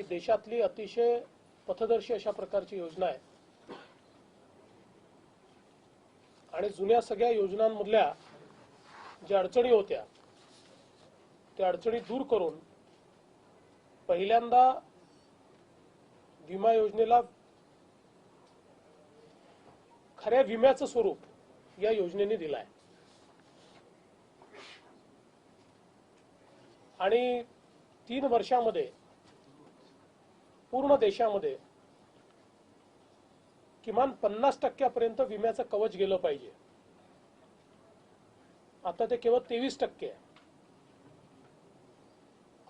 की देशातली अतिशय पथदर्शी अशा प्रकारची योजना आहे. आणि जुन्या सगळ्या योजनांमधल्या ज्या अडचणी होत्या त्या अडचणी दूर करून पहिल्यांदा विमा योजनेला खऱ्या विम्याचं स्वरूप या योजनेने दिलं आहे आणि तीन वर्षामध्ये पूर्ण देशामध्ये किमान पन्नास टक्क्यापर्यंत विम्याचं कवच गेलं पाहिजे. आता ते केवळ तेवीस टक्के आहे.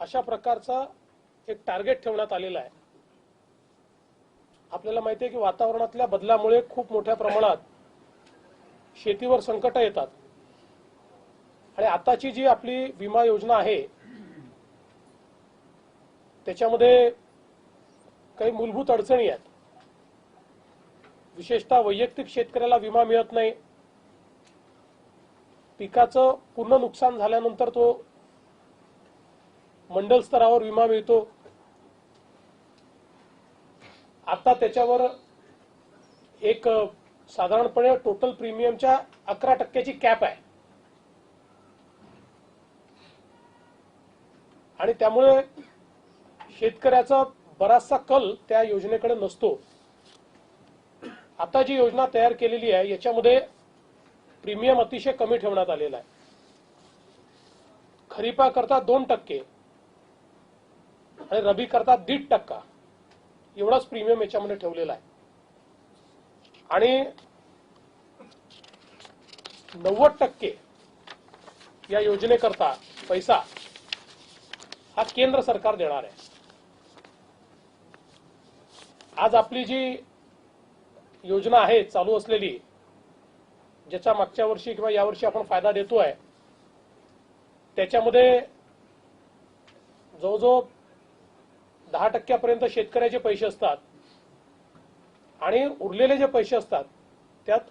अशा प्रकारचा एक टार्गेट ठेवण्यात आलेला आहे. आपल्याला माहिती आहे की वातावरणातल्या बदलामुळे खूप मोठ्या प्रमाणात शेतीवर संकट येतात. आणि आताची जी आपली विमा योजना आहे त्याच्यामध्ये काही मूलभूत अडचणी आहेत. विशेषतः वैयक्तिक शेतकऱ्याला विमा मिळत नाही. पिकाचं पूर्ण नुकसान झाल्यानंतर तो मंडल स्तरावर विमा मिळतो. आता त्याच्यावर एक साधारणपणे टोटल प्रीमियमच्या अकरा टक्क्याची कॅप आहे. आणि त्यामुळे शेतकऱ्याचं बराचसा कल त्या योजनेकडे नसतो. आता जी योजना तयार केलेली आहे याच्यामध्ये प्रीमियम अतिशय कमी ठेवण्यात आलेला आहे. खरीपाकरता दोन टक्के आणि रबी करता दीड टक्का. एवढाच प्रीमियम याच्यामध्ये ठेवलेला आहे. आणि नव्वद टक्के या योजनेकरता पैसा हा केंद्र सरकार देणार आहे. आज आपली जी योजना आहे चालू असलेली ज्याचा मागच्या वर्षी किंवा यावर्षी आपण फायदा देतोय त्याच्यामध्ये जवळजवळ दहा टक्क्यापर्यंत शेतकऱ्याचे पैसे असतात आणि उरलेले जे पैसे असतात त्यात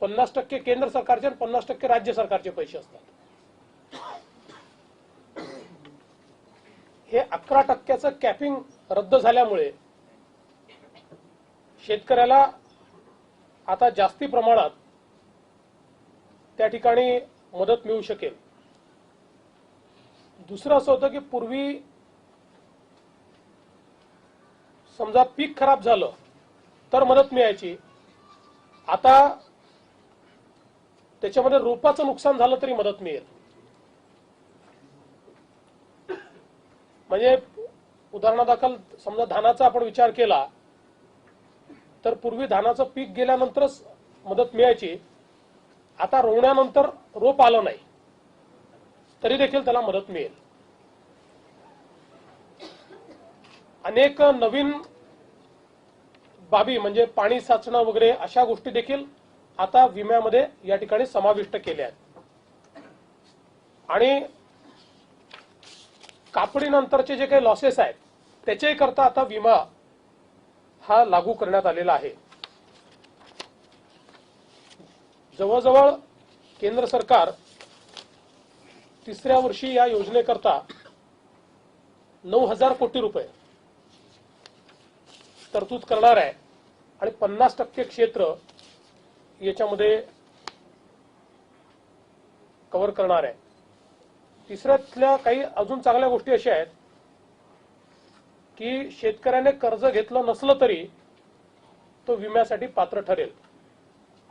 पन्नास टक्के केंद्र सरकारचे आणि पन्नास टक्के राज्य सरकारचे पैसे असतात. हे अकरा टक्क्याचं कॅपिंग रद्द झाल्यामुळे शेतकऱ्याला आता जास्ती प्रमाणात त्या ठिकाणी मदत मिळू शकेल. दुसरं असं होतं की पूर्वी समजा पीक खराब झालं तर मदत मिळायची. आता त्याच्यामध्ये रोपाचं नुकसान झालं तरी मदत मिळेल. म्हणजे उदाहरणादाखल समजा धानाचा आपण विचार केला तर पूर्वी धानाचं पीक गेल्यानंतरच मदत मिळायची. आता रोवण्यानंतर रोप आलं नाही. तरी देखील त्याला मदत मिळेल. अनेक नवीन बाबी म्हणजे पाणी साचणं वगैरे अशा गोष्टी देखील आता विम्यामध्ये या ठिकाणी समाविष्ट केल्या आहेत. आणि कापडीनंतरचे जे काही लॉसेस आहेत त्याच्याही करता आता विमा हा लागू करण्यात आलेला आहे. जवळजवळ केंद्र सरकार तिसऱ्या वर्षी या योजनेकरता नऊ हजार कोटी रुपये तरतूद करणार आहे आणि पन्नास टक्के क्षेत्र याच्यामध्ये कव्हर करणार आहे. तिसऱ्यातल्या काही अजून चांगल्या गोष्टी अशा आहेत. की शेतकऱ्याने कर्ज घेतलं नसलं तरी तो विम्यासाठी पात्र ठरेल.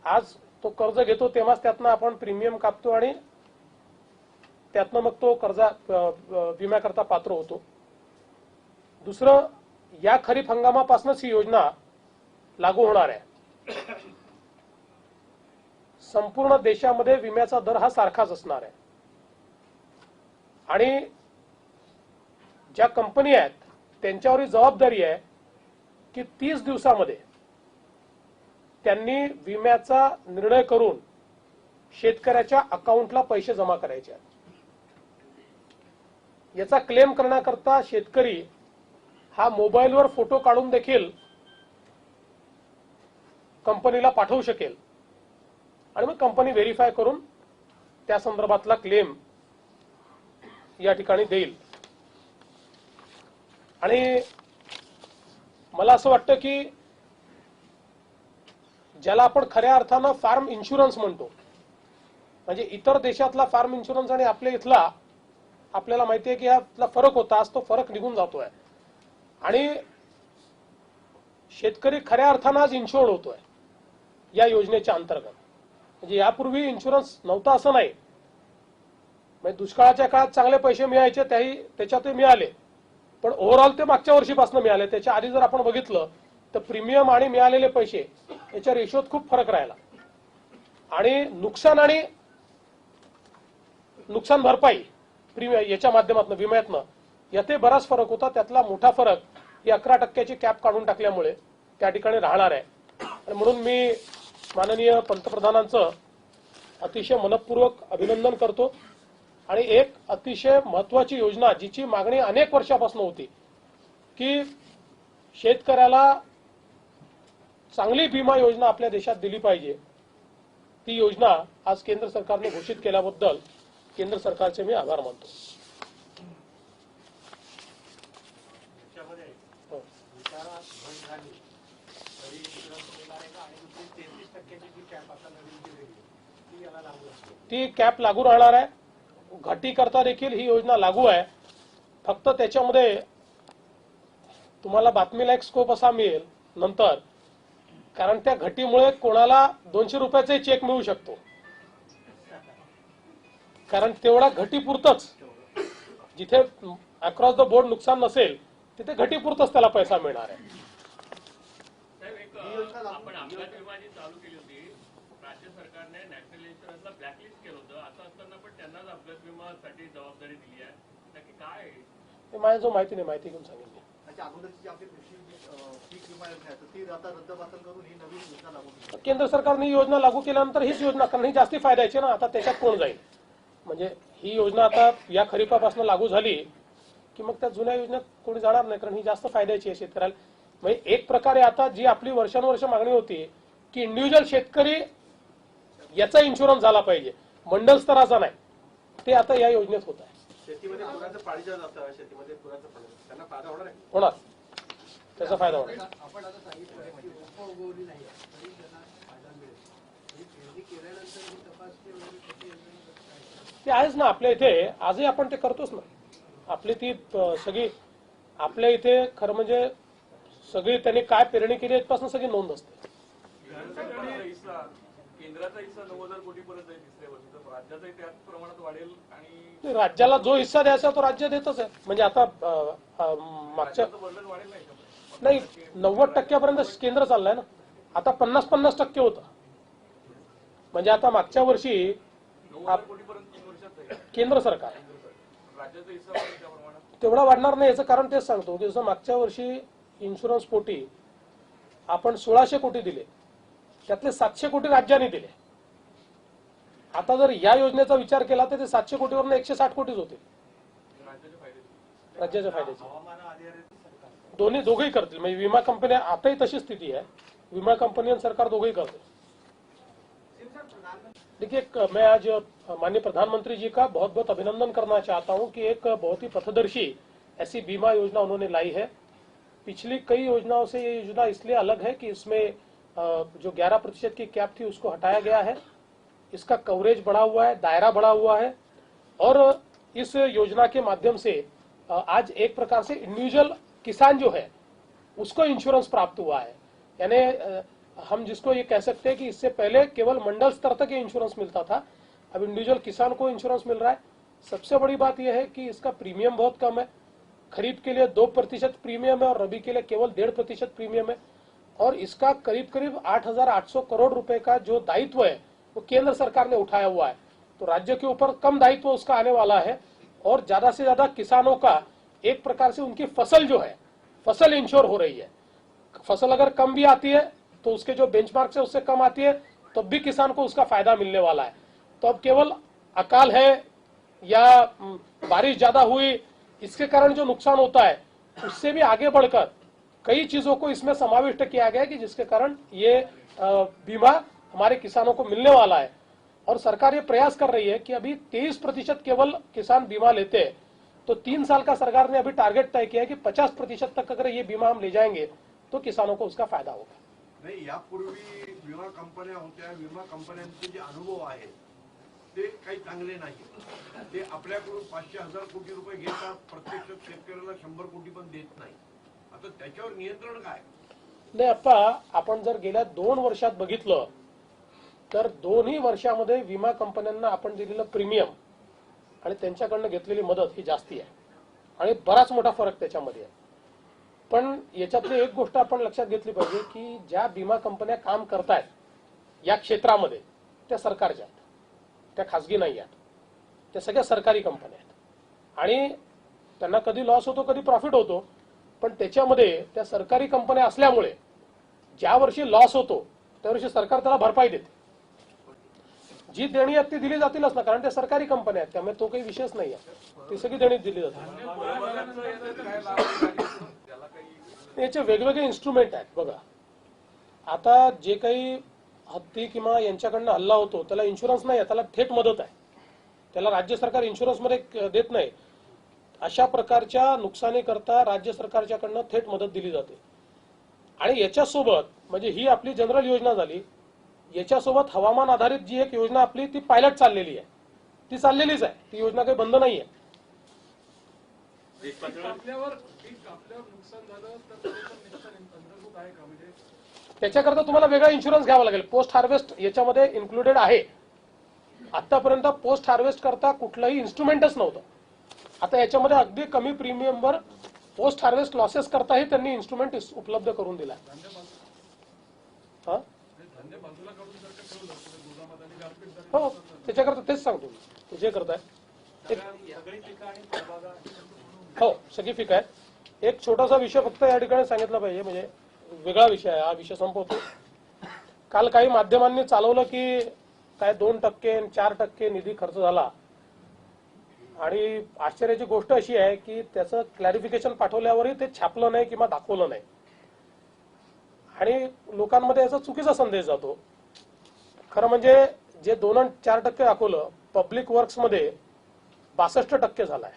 आज तो कर्ज घेतो तेव्हाच त्यातनं आपण प्रीमियम कापतो आणि त्यातनं मग तो कर्जा विम्याकरता पात्र होतो. दुसरं या खरीप हंगामापासूनच ही योजना लागू होणार आहे. संपूर्ण देशामध्ये विम्याचा दर हा सारखाच असणार आहे. आणि ज्या कंपनी आहेत त्यांच्यावर जबाबदारी आहे की तीस दिवसामध्ये त्यांनी विम्याचा निर्णय करून शेतकऱ्याच्या अकाउंटला पैसे जमा करायचे आहेत. याचा क्लेम करण्याकरता शेतकरी हा मोबाईलवर फोटो काढून देखील कंपनीला पाठवू शकेल. आणि मग कंपनी व्हेरीफाय करून त्या संदर्भातला क्लेम या ठिकाणी देईल. आणि मला असं वाटतं की ज्याला आपण खऱ्या अर्थानं फार्म इन्शुरन्स म्हणतो म्हणजे इतर देशातला फार्म इन्शुरन्स आणि आपल्या इथला आपल्याला माहिती आहे की यातला फरक होता आज तो फरक निघून जातोय. आणि शेतकरी खऱ्या अर्थानं आज इन्शुअर्ड होतोय या योजनेच्या अंतर्गत. म्हणजे यापूर्वी इन्शुरन्स नव्हता असं नाही. म्हणजे दुष्काळाच्या काळात चांगले पैसे मिळायचे त्याही त्याच्यातही मिळाले. पण ओव्हरऑल ते मागच्या वर्षीपासून मिळाले. त्याच्या आधी जर आपण बघितलं तर प्रीमियम आणि मिळालेले पैसे याच्या रेशोत खूप फरक राहिला. आणि नुकसान आणि नुकसान भरपाई प्रीमियम याच्या माध्यमातून विम्यातनं यातही बराच फरक होता. त्यातला मोठा फरक ही अकरा टक्क्याची कॅप काढून टाकल्यामुळे त्या ठिकाणी राहणार आहे. आणि म्हणून मी माननीय पंतप्रधानांचं अतिशय मनपूर्वक अभिनंदन करतो. आणि एक अतिशय महत्वाची योजना जिची मागणी अनेक वर्षापासून होती की शेतकऱ्याला चांगली विमा योजना आपल्या देशात दिली पाहिजे. ती योजना आज केंद्र सरकारने घोषित केल्याबद्दल केंद्र सरकारचे मी आभार मानतो. हो. ती कॅप लागू राहणार आहे. घटी करता देखील ही योजना लागू आहे. फक्त त्याच्यामध्ये तुम्हाला बातमीला एक स्कोप असा मिळेल नंतर. कारण त्या घटीमुळे कोणाला दोनशे रुपयाचाही चेक मिळू शकतो. कारण तेवढा घटीपुरतच. जिथे अक्रॉस द बोर्ड नुकसान नसेल तिथे घटीपुरतच त्याला पैसा मिळणार आहे. आपण अपघात विमा जी चालू केली होती. राज्य सरकारने नॅशनल इन्शुरन्सला ब्लॅकलिस्ट केलं होतं असं असताना पण त्यांनाच अपघात विमासाठी जबाबदारी दिली आहे. नक्की काय? हे माझ्या जो माहिती नाही माहिती घेऊन सांगितली त्याच्या अगोदरची जी आपली कृषी जी, अं, पीक विमा योजना आहे तर ती आता रद्दबातल करून ही नवीन योजना लागू केली. केंद्र सरकारने ही योजना लागू केल्यानंतर हीच योजना कारण ही जास्ती फायद्याची ना आता त्याच्यात कोण जाईल? म्हणजे ही योजना आता या खरीपापासून लागू झाली की मग त्या जुन्या योजनेत कोणी जाणार नाही कारण ही जास्त फायद्याची आहे शेतकऱ्याला. म्हणजे एक प्रकारे आता जी आपली वर्षानुवर्ष मागणी होती की इंडिव्हिज्युअल शेतकरी याचा इन्शुरन्स झाला पाहिजे मंडल स्तराचा नाही. ते आता या योजनेत होत आहे. शेतीमध्ये पुराचं पाणी जे जातं शेतीमध्ये पुराचं पाणी जातं, त्यांना फायदा होणार आहे? होणार. त्याचा फायदा होणार. आपण आता सांगितलं की उप उगवली नाही आहे, तरी त्यांना फायदा मिळेल. आणि पेरणी केल्यानंतर ही तपासणी वगैरे कशी यंत्रणा कसं काय करायचं? ते आहेच ना आपल्या इथे. आजही आपण ते करतोच ना. आपली ती अ, सगळी आपल्या इथे खरं म्हणजे सगळी त्यांनी काय पेरणी केली यापासून सगळी नोंद असते. केंद्राचा हिस्सा नऊ हजार कोटीपर्यंत आहे तिसऱ्या वर्षी. तर राज्याचाही त्याच प्रमाणात वाढेल आणि राज्याला जो हिस्सा द्यायचा तो राज्य देतच आहे. म्हणजे आता मागच्या वाढेल नाही का? नाही नव्वद टक्क्यापर्यंत केंद्र चाललंय ना. आता पन्नास पन्नास टक्के होतं. म्हणजे आता मागच्या वर्षी नऊ हजार कोटीपर्यंत तीन वर्षात आहे. केंद्र सरकार. राज्याचा हिस्सा वाढेल त्या प्रमाणात. तेवढा वाढणार नाही याचं कारण तेच सांगतो. की जसं मागच्या वर्षी इन्शुरन्स पोटी आपण सोळाशे कोटी दिले. त्यातले सातशे कोटी राज्याने दिले. आता जर या योजनेचा विचार केला तर ते सातशे कोटीवरून एकशे साठ कोटीच होते राज्याच्या फायद्याचे दोन्ही दोघेही करतील. म्हणजे विमा कंपन्या आताही तशी स्थिती आहे. विमा कंपनी आणि सरकार दोघेही करतील. देखिए मैं आज माननीय प्रधानमंत्री जी का बहुत बहुत अभिनंदन करना चाहता हूँ कि एक बहुत ही पथदर्शी ऐसी बीमा योजना उन्होंने लाई है। पिछली कई योजनाओं से ये योजना इसलिए अलग है कि इसमें जो 11 प्रतिशत की कैप थी, उसको हटाया गया है। इसका कवरेज बढ़ा हुआ है, दायरा बढ़ा हुआ है। और इस योजना के माध्यम से आज एक प्रकार से इंडिविजुअल किसान जो है, उसको इंश्योरेंस प्राप्त हुआ है। यानी हम जिसको ये कह सकते हैं कि इससे पहले केवल मंडल स्तर तक इंश्योरेंस मिलता था। अब इंडिविजुअल किसान को इंश्योरेंस मिल रहा है। सबसे बड़ी बात यह है कि इसका प्रीमियम बहुत कम है। खरीफ के लिए दो प्रतिशत प्रीमियम है और रबी के लिए केवल डेढ़ प्रतिशत प्रीमियम है। और इसका करीब करीब 8,800 करोड़ रुपए का जो दायित्व है वो केंद्र सरकार ने उठाया हुआ है। तो राज्य के ऊपर कम दायित्व उसका आने वाला है और ज़्यादा से ज़्यादा किसानों का एक प्रकार से उनकी फ़सल जो है फ़सल इंश्योर हो रही है। फ़सल अगर कम भी आती है तो उसके जो बेंचमार्क है उससे कम आती है तब भी किसान को उसका फ़ायदा मिलने वाला है। तो अब केवल अकाल है या हम्म, बारिश ज़्यादा हुई इसके कारण जो नुकसान होता है उससे भी आगे बढ़कर कई चीज़ों को इसमें समाविष्ट किया गया कि जिसके कारण ये बीमा हमारे किसानों को मिलने वाला है। और सरकार ये प्रयास कर रही है कि अभी 23 प्रतिशत केवल किसान बीमा लेते हैं। तो तीन साल का सरकार ने अभी टारगेट तय किया है कि 50 प्रतिशत तक अगर ये बीमा हम ले जाएँगे तो किसानों को उसका फ़ायदा होगा। नाही, यापूर्वी विमा कंपन्या होत्या विमा कंपन्यांचे जे अनुभव आहेत ते चांगले ते हज़ार कोटी कोटी आता त्याच्यावर नियंत्रण काय? नाही आप्पा आपण जर गेल्या दोन वर्षात बघितलं तर दोन्ही वर्षामध्ये विमा कंपन्यांना आपण दिलेलं प्रीमियम आणि त्यांच्याकडनं घेतलेली मदत ही जास्ती आहे. आणि बराच मोठा फरक त्याच्यामध्ये आहे. पण याच्यातली एक गोष्ट आपण लक्षात घेतली पाहिजे की ज्या विमा कंपन्या काम करतायत या क्षेत्रामध्ये त्या सरकारच्या आहेत. त्या खासगी नाही आहेत. त्या सगळ्या सरकारी कंपन्या आहेत. आणि त्यांना कधी लॉस होतो कधी प्रॉफिट होतो पण त्याच्यामध्ये त्या सरकारी कंपन्या असल्यामुळे ज्या वर्षी लॉस होतो त्या वर्षी सरकार त्याला भरपाई देते. जी देणी आहेत ती दिली जातीलच ना कारण त्या सरकारी कंपन्या आहेत त्यामुळे तो काही विषयच नाही आहे ती सगळी देणी दिली जाते. याचे वेगवेगळे इन्स्ट्रुमेंट आहेत बघा. आता जे काही हत्ती किंवा यांच्याकडनं हल्ला होतो त्याला इन्शुरन्स नाही आहे त्याला थेट मदत आहे. त्याला राज्य सरकार इन्शुरन्समध्ये देत नाही. अशा प्रकारच्या नुकसानीकरता राज्य सरकारच्याकडनं थेट मदत दिली जाते. आणि याच्यासोबत म्हणजे ही आपली जनरल योजना झाली याच्यासोबत हवामान आधारित जी एक योजना आपली ती पायलट चाललेली आहे. ती चाललेलीच आहे. ती योजना काही बंद नाही आहे म्हणजे त्याच्याकरता तुम्हाला वेगळा इन्शुरन्स घ्यावा लागेल. पोस्ट हार्वेस्ट याच्यामध्ये इन्क्लुडेड आहे. आतापर्यंत पोस्ट हार्वेस्ट करता कुठलंही इन्स्ट्रुमेंटच नव्हतं. आता याच्यामध्ये अगदी कमी प्रीमियमवर पोस्ट हार्वेस्ट लॉसेस करताही त्यांनी इन्स्ट्रुमेंट उपलब्ध करून दिला हा? हो त्याच्याकरता तेच सांगतो मी. जे करताय. हो सगळी पिक आहे एक छोटासा विषय फक्त या ठिकाणी सांगितला पाहिजे म्हणजे वेगळा विषय आहे हा विषय संपवतो. काल काही माध्यमांनी चालवलं की काय दोन टक्के चार टक्के निधी खर्च झाला. आणि आश्चर्याची गोष्ट अशी आहे की त्याचं क्लॅरिफिकेशन पाठवल्यावरही ते छापलं नाही किंवा दाखवलं नाही. आणि लोकांमध्ये याचा चुकीचा संदेश जातो. खरं म्हणजे जे दोन चार टक्के दाखवलं पब्लिक वर्क्समध्ये बासष्ट टक्के झालाय.